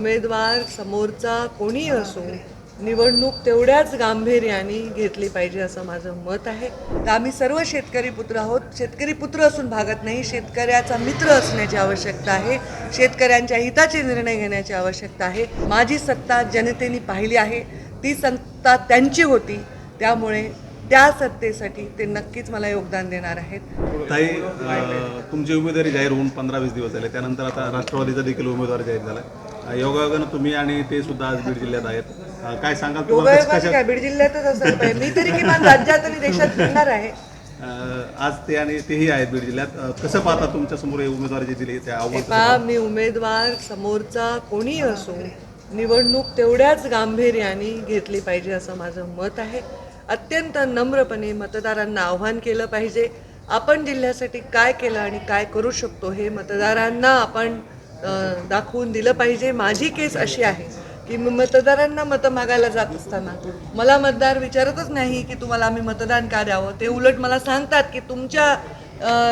उमेदवार समोरचा कोणी असो निवडणूक तेवढ्याच गांभीर्याने घेतली पाहिजे असं माझं मत आहे. तर आम्ही सर्व शेतकरी पुत्र आहोत. शेतकरी पुत्र असून भागत नाही शेतकऱ्याचा मित्र असण्याची आवश्यकता आहे शेतकऱ्यांच्या हिताचे निर्णय घेण्याची आवश्यकता आहे. माझी सत्ता जनतेने पाहिली आहे. ती सत्ता त्यांची होती. त्यामुळे त्या सत्तेसाठी ते नक्कीच मला योगदान देणार आहेत. ताई तुमची उमेदवारी जाहीर होऊन पंधरा वीस दिवस झाले. त्यानंतर आता राष्ट्रवादीचा देखील उमेदवार जाहीर झाला. योगायोगानं तुम्ही आणि ते सुद्धा आज बीड जिल्ह्यात आहेत. काय सांगाल तुम्हाला कशा- योगायोगाने काय? बीड जिल्ह्यातच पाहिजे मी तरी किमान राज्यात आणि देशात फिरणार आहे. अ, आज ते आणि तेही आहेत बीड जिल्ह्यात. अ, कसं पाहता तुमच्यासमोर हे उमेदवार जे दिले ते आव्हान कसं पहा मी उमेदवार समोरचा कोणी असो निवडणूक तेवढ्याच गांभीर्याने घेतली पाहिजे असं माझं मत आहे. अत्यंत नम्रपणे मतदारांना आव्हान केलं पाहिजे. आपण जिल्ह्यासाठी काय केलं आणि काय करू शकतो हे मतदारांना आपण दाखवून दिलं पाहिजे. माझी केस अशी आहे की मी मतदारांना मतं मागायला जात असताना मला मतदार विचारतच नाही की तुम्हाला आम्ही मतदान का द्यावं? ते उलट मला सांगतात की तुमच्या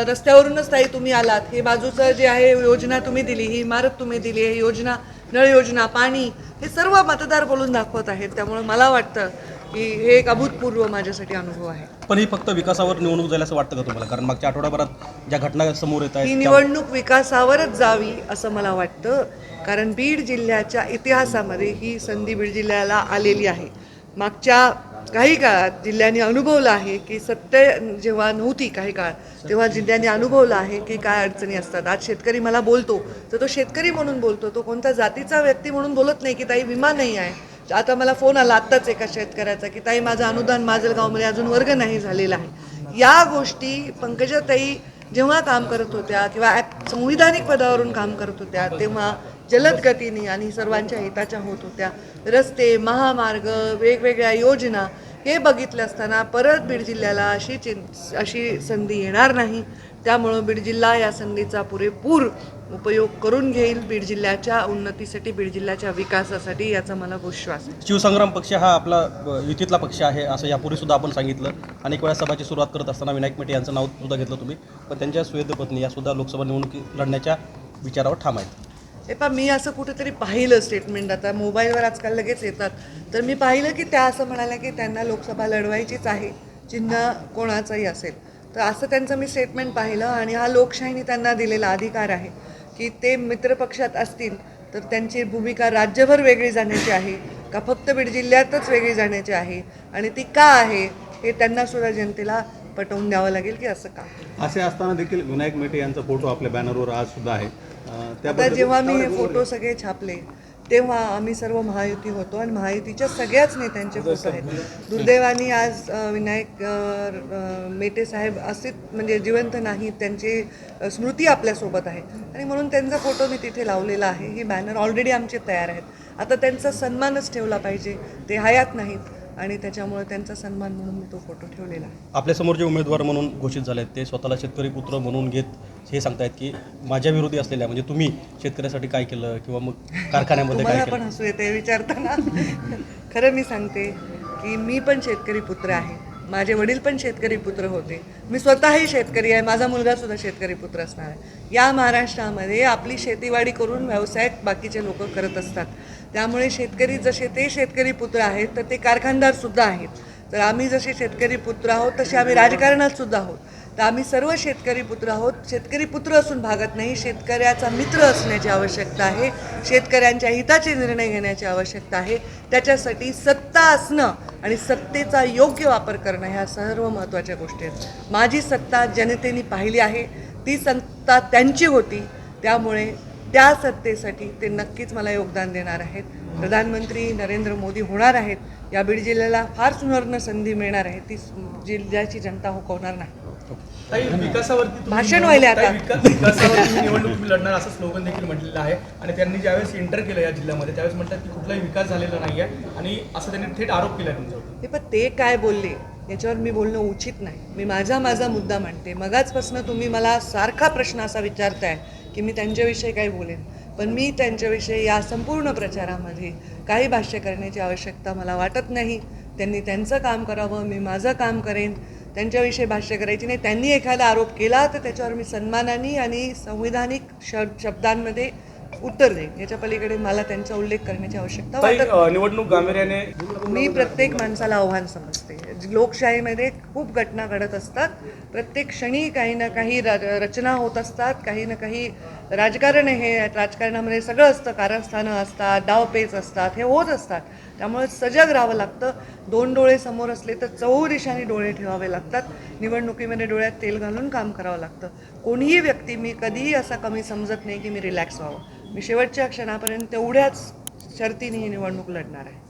रस्त्यावरूनच ताई तुम्ही आलात. हे बाजूचं जे आहे योजना तुम्ही दिली ही इमारत तुम्ही दिली ही योजना नळ योजना पाणी हे सर्व मतदार बोलून दाखवत आहेत. त्यामुळे मला वाटतं की हे एक अभूतपूर्व माझ्यासाठी अनुभव आहे. पण ही फक्त विकासावर निवडणूक असं वाटतं का तुम्हाला? कारण मागच्या आठवड्याभरात ज्या घटना समोर येत ही आहेत त्या- निवडणूक विकासावरच जावी असं मला वाटतं कारण बीड जिल्ह्याच्या इतिहासामध्ये ही संधी बीड जिल्ह्याला आलेली आहे. मागच्या काही काळात जिल्ह्याने अनुभवलं आहे की सत्य जेव्हा नव्हती काही काळ तेव्हा जिल्ह्याने अनुभवलं आहे की काय अडचणी असतात. आज शेतकरी मला बोलतो तर तो शेतकरी म्हणून बोलतो तो कोणता जातीचा व्यक्ती म्हणून बोलत नाही की ताई विमा नाही आहे. आता मला फोन आला आत्ताच एका शेतकऱ्याचा की ताई माझं अनुदान माजलगावमध्ये अजून वर्ग नाही झालेला आहे. या गोष्टी पंकजाताई जेव्हा काम करत होत्या किंवा ॲप- संविधानिक पदावरून काम करत होत्या तेव्हा जलद गतीने आणि सर्वांच्या हिताच्या होत होत्या रस्ते महामार्ग वेगवेगळ्या योजना हे बघितलं असताना परत बीड जिल्ह्याला अशी चिं अशी संधी येणार नाही. त्यामुळं बीड जिल्हा या संधीचा पुरेपूर उपयोग करून घेईल बीड जिल्ह्याच्या उन्नतीसाठी बीड जिल्ह्याच्या विकासासाठी याचा मला विश्वास आहे. शिवसंग्राम पक्ष हा आपला युतीतला पक्ष आहे असं यापूर्वी सुद्धा आपण सांगितलं. अनेक वेळा सभाची सुरुवात करत असताना विनायक मेटे यांचं नाव सुद्धा घेतलं तुम्ही. पण त्यांच्या सुवेद पत्नी या सुद्धा लोकसभा निवडणुकी लढण्याच्या विचारावर ठाम आहेत. हे पा मी असं कुठेतरी पाहिलं स्टेटमेंट आता मोबाईलवर आजकाल लगेच येतात. तर मी पाहिलं की त्या असं म्हणाल्या की त्यांना लोकसभा लढवायचीच आहे. चिन्ह कोणाचंही असेल. तर असं त्यांचं मी स्टेटमेंट पाहिलं आणि हा लोकशाहीने त्यांना दिलेला अधिकार आहे की ते मित्रपक्षात असतील तर त्यांची भूमिका राज्यभर वेगळी जाण्याची आहे का फक्त बीड जिल्ह्यातच वेगळी जाण्याची आहे आणि ती का आहे हे त्यांना सुद्धा जनतेला पटवून द्यावं लागेल की असं का? असे असताना देखील विनायक मेटे यांचा फोटो आपल्या बॅनरवर आज सुद्धा आहे. आता त्याबद्दल जेव्हा मी हे फोटो सगळे छापले तेव्हा आम्ही सर्व महायुती होतो आणि महायुतीच्या सगळ्याच नेत्यांचे फोटो आहेत. दुर्दैवाने आज विनायक मेटे साहेब असे म्हणजे जिवंत नाहीत त्यांची स्मृती आपल्यासोबत आहे. आणि म्हणून त्यांचा फोटो मी तिथे लावलेला आहे. ही बॅनर ऑलरेडी आमचे तयार आहेत. आता त्यांचा सन्मानच ठेवला पाहिजे. ते हयात नाहीत आणि त्याच्यामुळे त्यांचा सन्मान म्हणून मी तो फोटो ठेवलेला आहे. आपल्यासमोर जे उमेदवार म्हणून घोषित झाले आहेत ते स्वतःला शेतकरी पुत्र म्हणून घेत हे सांगतायत की माझ्या विरोधी असलेल्या म्हणजे तुम्ही शेतकऱ्यासाठी काय केलं किंवा मग कारखान्यामध्ये काय केलं? पण हसू येते विचारताना. खरं मी सांगते की मी पण शेतकरी पुत्र आहे. माझे वडील पण शेतकरी पुत्र होते. मी स्वतःही शेतकरी आहे. माझा मुलगा सुद्धा शेतकरी पुत्र असणार आहे. या महाराष्ट्रामध्ये आपली शेतीवाडी करून व्यवसाय बाकीचे लोक करत असतात. त्यामुळे शेतकरी जसे ते शेतकरी पुत्र आहेत तर ते कारखानदार सुद्धा आहेत. तर आम्ही जसे शेतकरी पुत्र आहोत तसे आम्ही राजकारणात सुद्धा आहोत. तर आम्ही सर्व शेतकरी पुत्र आहोत. शेतकरी पुत्र असून भागत नाही. शेतकऱ्याचा मित्र असण्याची आवश्यकता आहे. शेतकऱ्यांच्या हिताचे निर्णय घेण्याची आवश्यकता आहे. त्याच्यासाठी सत्ता असणं आणि सत्तेचा योग्य वापर करणं ह्या सर्व महत्त्वाच्या गोष्टी आहेत. माझी सत्ता जनतेने पाहिली आहे. ती सत्ता त्यांची होती. त्यामुळे त्या सत्तेसाठी ते नक्कीच मला योगदान देणार आहेत. प्रधानमंत्री नरेंद्र मोदी होणार आहेत. या बीड जिल्ह्याला फार सुवर्ण संधी मिळणार आहे. ती जिल्ह्याची जनता हुकवणार नाही. विकासावरती भाषण व्हायले आता. विकासावरती निवडणूक तुम्ही लढणार असं स्लोगन देखील म्हटलेलं आहे. आणि त्यांनी ज्यावेळेस एंटर केलं या जिल्ह्यामध्ये त्यावेळेस म्हणतात की कुठलाही विकास झालेला नाही आहे आणि असं त्यांनी थेट आरोप केला तुमच्यावर. पण ते काय बोलले याच्यावर मी बोलणं उचित नाही. मी माझा माझा मुद्दा मांडते. मगाचपासून तुम्ही मला सारखा प्रश्न असा विचारताय की मी त्यांच्याविषयी काय बोलेन. पण मी त्यांच्याविषयी या संपूर्ण प्रचारामध्ये काही भाष्य करण्याची आवश्यकता मला वाटत नाही. त्यांनी त्यांचं काम करावं मी माझं काम करेन. त्यांच्याविषयी भाष्य करायची नाही. त्यांनी एखादा आरोप केला तर त्याच्यावर मी सन्मानाने आणि संविधानिक श शब्दांमध्ये उत्तर देईन याच्या पलीकडे मला त्यांचा उल्लेख करण्याची आवश्यकता वाटत निवडणूक गांभीर्याने मी प्रत्येक माणसाला आव्हान समजते. लोकशाहीमध्ये खूप घटना घडत असतात. प्रत्येक क्षणी काही ना काही रचना होत असतात. काही ना काही राजकारण हे राजकारणामध्ये सगळं असतं. कारस्थानं असतात डावपेच असतात हे होत असतात. त्यामुळे सजग राहावं लागतं. दोन डोळे समोर असले तर चहू दिशांनी डोळे ठेवावे लागतात. निवडणुकीमध्ये डोळ्यात तेल घालून काम करावं लागतं. कोणीही व्यक्ती मी कधीही असा कमी समजत नाही की मी रिलॅक्स व्हावं. मी शेवटच्या क्षणापर्यंत तेवढ्याच शर्तीने ही निवडणूक लढणार आहे.